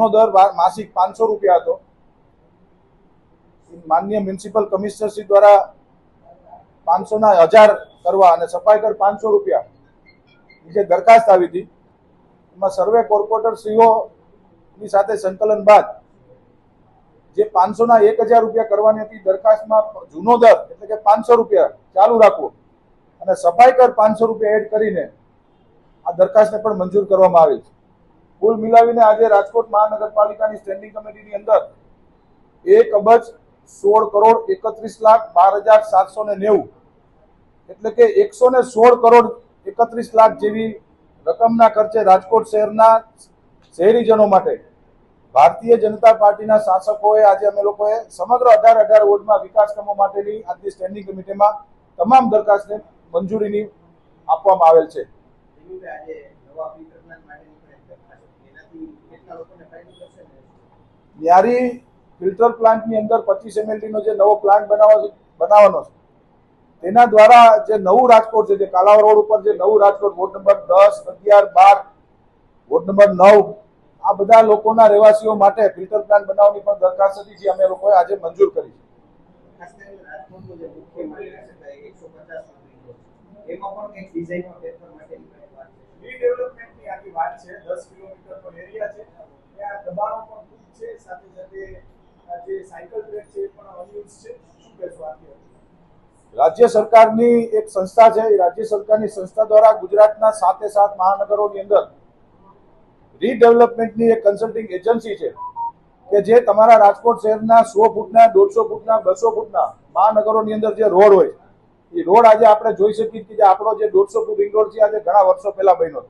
નો દર માસિક પાંચસો રૂપિયા હતો. માન્ય મ્યુનિસિપલ કમિશનરશ્રી દ્વારા પાંચસો ના હજાર કરવા અને સફાઈ કર પાંચસો રૂપિયા. જે દરખાસ્ત આવી હતી. એમાં સર્વે કોર્પોરેટરશ્રીઓની સાથે સંકલન બાદ જે પાંચસો ના એક હજાર રૂપિયા કરવાની હતી, દરખાસ્તમાં જૂનો દર એટલે કે પાંચસો રૂપિયા ચાલુ રાખવો અને સફાઈ કર પાંચસો રૂપિયા એડ કરીને આ દરખાસ્તને પણ મંજૂર કરવામાં આવી છે. કુલ મિલાવીને આજે રાજકોટ મહાનગરપાલિકાની સ્ટેન્ડિંગ કમિટીની અંદર એક અબજ સોળ કરોડ એકત્રીસ લાખ બાર હજાર સાતસો ને નેવું. એટલે કે એકસો ને સોળ કરોડ એકત્રીસ લાખ જેવી રકમના ખર્ચે રાજકોટ શહેરના શહેરીજનો માટે ભારતીય જનતા પાર્ટીના શાસકોએ આજે અમે લોકોએ સમગ્ર અઢાર અઢાર વોર્ડમાં વિકાસ કામો માટેની આજની સ્ટેન્ડિંગ કમિટીમાં તમામ દરખાસ્તને મંજૂરીની આપવામાં આવેલ છે. ન્યારી ફિલ્ટર પ્લાન્ટની અંદર પચીસ એમએલડી નો જે નવો પ્લાન્ટ બનાવવાનો છે બનાવવાનો છે. તેના દ્વારા જે નવું રાજકોટ છે, જે કાલાવર રોડ ઉપર જે નવું રાજકોટ, વોર્ડ નંબર દસ, અગિયાર, બાર, વોર્ડ નંબર નવ, આ બધા લોકોના રહેવાસીઓ માટે ફિલ્ટર પ્લાન્ટ બનાવવાની પણ દરખાસ્ત હતી, જે અમે લોકોએ આજે મંજૂર કરી છે. એમાં પણ કંઈક ડિઝાઇનમાં ફેરફાર માટેની કંઈક વાત છે વાત છે, દસ કિલોમીટરનો એરિયા છે. ત્યાં દબાણો પણ ખૂબ છે, સાથે સાથે જે સાયકલ ટ્રેક છે પણ અનયુઝ છે. શું કહેશો આથી રાજ્ય સરકારની એક સંસ્થા છે રાજ્ય સરકારની સંસ્થા દ્વારા ગુજરાતના સાતે સાત મહાનગરોની અંદર રીડેવલપમેન્ટની એક કન્સલ્ટિંગ એજન્સી છે, કે જે તમારા રાજકોટ શહેરના સો ફૂટના, દોઢસો ફૂટના, બસો ફૂટના મહાનગરોની અંદર જે રોડ હોય એ રોડ આજે આપણે જોઈ શકીએ કે આપણો જે દોઢસો ફૂટ રિંગ રોડ છે આજે ઘણા વર્ષો પહેલા બન્યો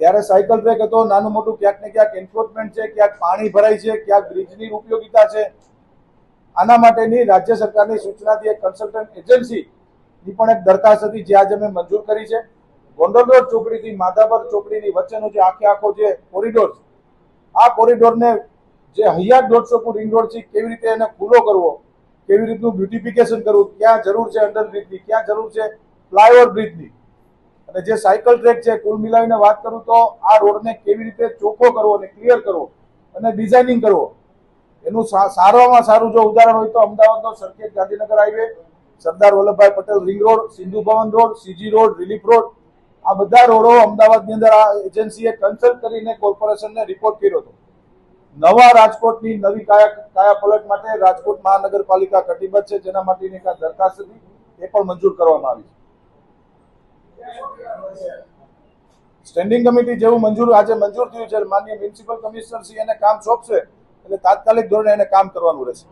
ત્યારે સાયકલ ટ્રેક હતો, નાનું મોટું ક્યાંક ને ક્યાંક એન્ફોર્સમેન્ટ છે, ક્યાંક પાણી ભરાય છે, ક્યાંક બ્રિજની ઉપયોગિતા છે. આના માટેની રાજ્ય સરકારની સૂચનાથી એક કન્સલ્ટન્ટ એજન્સીની પણ એક દરખાસ્ત હતી, જે આજે મેં મંજૂર કરી છે. ગોંડલ રોડ ચોકડીથી માધાપર ચોકડીની વચ્ચેનો જે આખે આખો જે કોરિડોર આ કોરિડોરને જે હૈયાર દોઢસો ફૂટ રિંગ રોડ છે, કેવી રીતે એને ખુલ્લો કરવો, કેવી રીતનું બ્યુટિફિકેશન કરવું, ક્યાં જરૂર છે અંડર બ્રિજની ક્યાં જરૂર છે ફ્લાયઓવર બ્રિજની અને જે સાયકલ ટ્રેક છે, કુલ મિલાવીને વાત કરું તો આ રોડને કેવી રીતે ચોખ્ખો કરવો અને ક્લિયર કરવો અને ડિઝાઇનિંગ કરવો, એનું સારામાં સારું જો ઉદાહરણ હોય તો અમદાવાદનો Sarkhej Gandhinagar highway Sardar Vallabhbhai Patel ring road Sindhu Bhavan road CG road relief road આ બધા રોડો અમદાવાદની અંદર આ એજન્સીએ કન્સલ્ટ કરીને કોર્પોરેશનને રિપોર્ટ કર્યો હતો. નવા રાજકોટની નવી કાયા કાયાપલટ માટે રાજકોટ મહાનગરપાલિકા કટિબદ્ધ છે, જેના માટેની એક દરખાસ્ત હતી, એ પણ મંજૂર કરવામાં આવી છે. સ્ટેન્ડિંગ કમિટી જેવું મંજૂર આજે મંજૂર થયું છે. માન્ય મ્યુનિસિપલ કમિશનર શ્રી એને કામ સોંપશે. એટલે તાત્કાલિક ધોરણે એને કામ કરવાનું રહેશે.